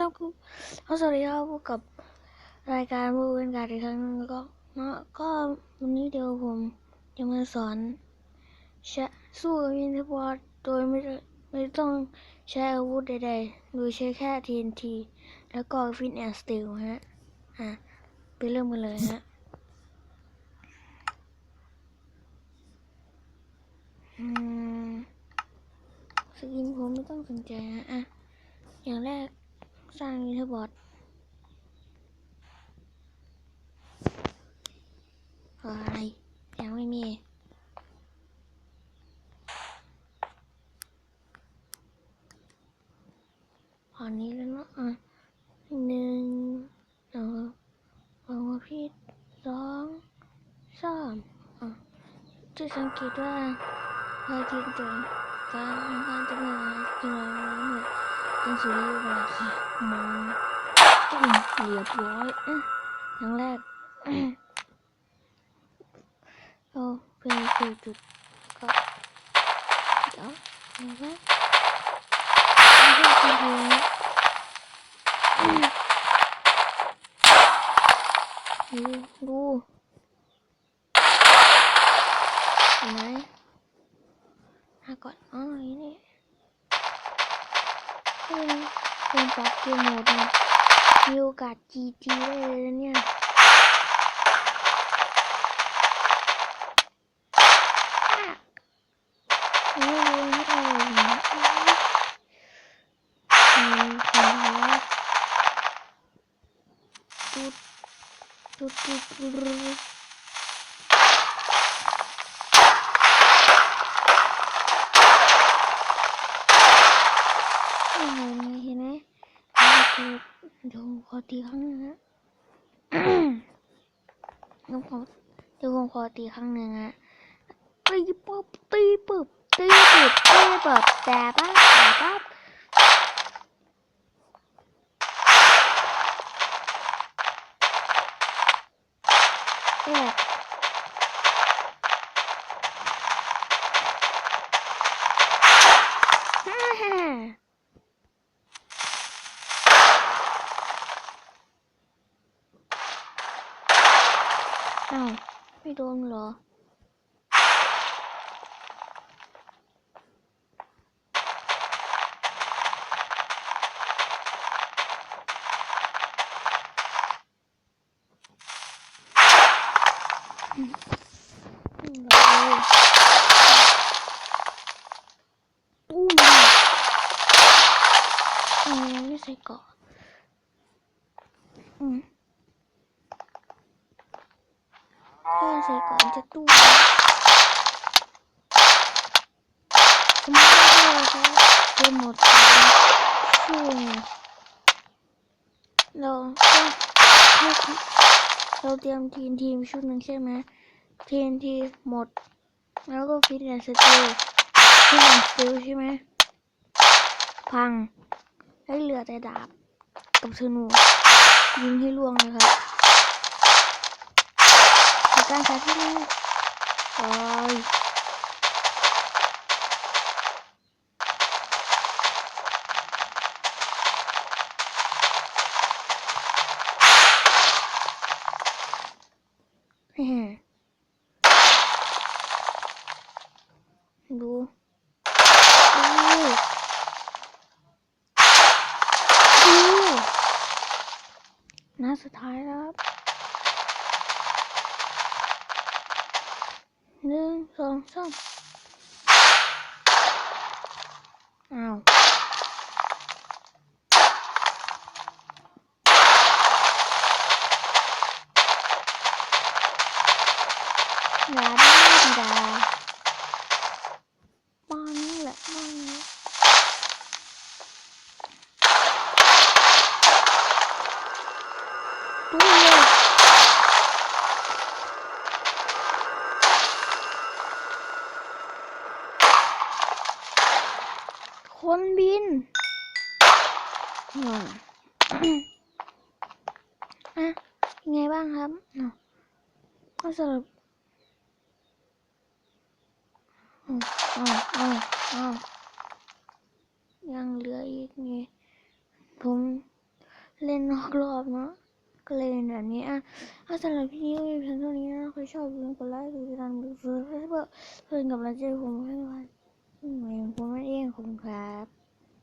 จ้าคือเขาสวัสดีครับพบกับรายการบูเป็นการอีกครั้งนึงแล้วก็เนาะก็วันนี้เดี๋ยวผมจะมาสอนใช้สู้กับมินเทอร์บอโดยไม่ไม่ต้องใช้อาวุธใดๆ โดยใช้แค่ TNT แล้วก็ฟินแอนสติลฮะ อะ ไปเริ่มกันเลยฮะอืมสกินผมไม่ต้องสนใจฮะอะอย่างแรก สร้างมิเทอร์บอทอะไรยังไม่มีพอนนี้แล้วเนาะอะหนึ่งสองสองพี่สองสามอะจะสังเกตว่าพอทิ้งตัวการการจะมาจะมา เนี่ยเป็นสุริยุปราคามองตุ้มเรียบร้อยอะอย่างแรกเราเป็นจุดจุดก็เดี๋ยวเอาไว้ไม่ไปดูดูเห็นไหมหาก่อนอ๋อย่างนี้ เป็นเป็นปรับเกมโหมดนะมีโอกาส GG ได้เลยนะเนี่ยอะไม่รู้ไม่เอาเลยนะอืมคนท้อตุ๊ดตุ๊ดตุ๊ดตุ๊ด โอ้ โหเห็นไหมเดี๋ยวขอตีครั้งหนึงนะเดี๋ยวขอเดี๋ยวผมขอตีครั้งหนึ่งอะตีปุ๊บตีปุ๊บตีปุ๊บตีปุ๊บแต่ปั๊บแต่ปั๊บเอ๊ะฮ่าฮ่า อ้าวไม่โดนเหรออืมเลยตู้มอืมไม่ใส่เกาะอืม เพื่อนใส่ก่อนจะตู้สมมติว่าเราใช้เกมหมดการสู้เนี่ยเราก็เราเตรียมทีมทีมชุดหนึ่งใช่ไหมทีมทีหมด แล้วก็ฟิตเนสสติลฟิตเนสสติลใช่ไหมพังให้เหลือแต่ดาบกับธนูยิงให้ล่วงเลยครับ ในการสาธิตนี้โอ้ยแหม่ดูดูดูหน้าสุดท้ายแล้ว ครับหนึ่งสองสามอ้าวดาดาดาบ้านนี่แหละบ้านนี้ตู้เลย คนบิน อ่าอะยังไงบ้างครับอ้าวก็สรุปอ้าวอ้าวอ้าวอ้าวยังเหลืออีกไงผมเล่นนอกรอบเนาะก็เลยแบบนี้อะถ้าสำหรับพี่นี้ก็มีเพียงเท่านี้นะใครชอบอย่าลืมกดไลค์กดติดตามกดซับสไครต์เพื่อเพื่อนกับเราเจอผมให้ไว้อืมผมไม่เองขอบคุณครับ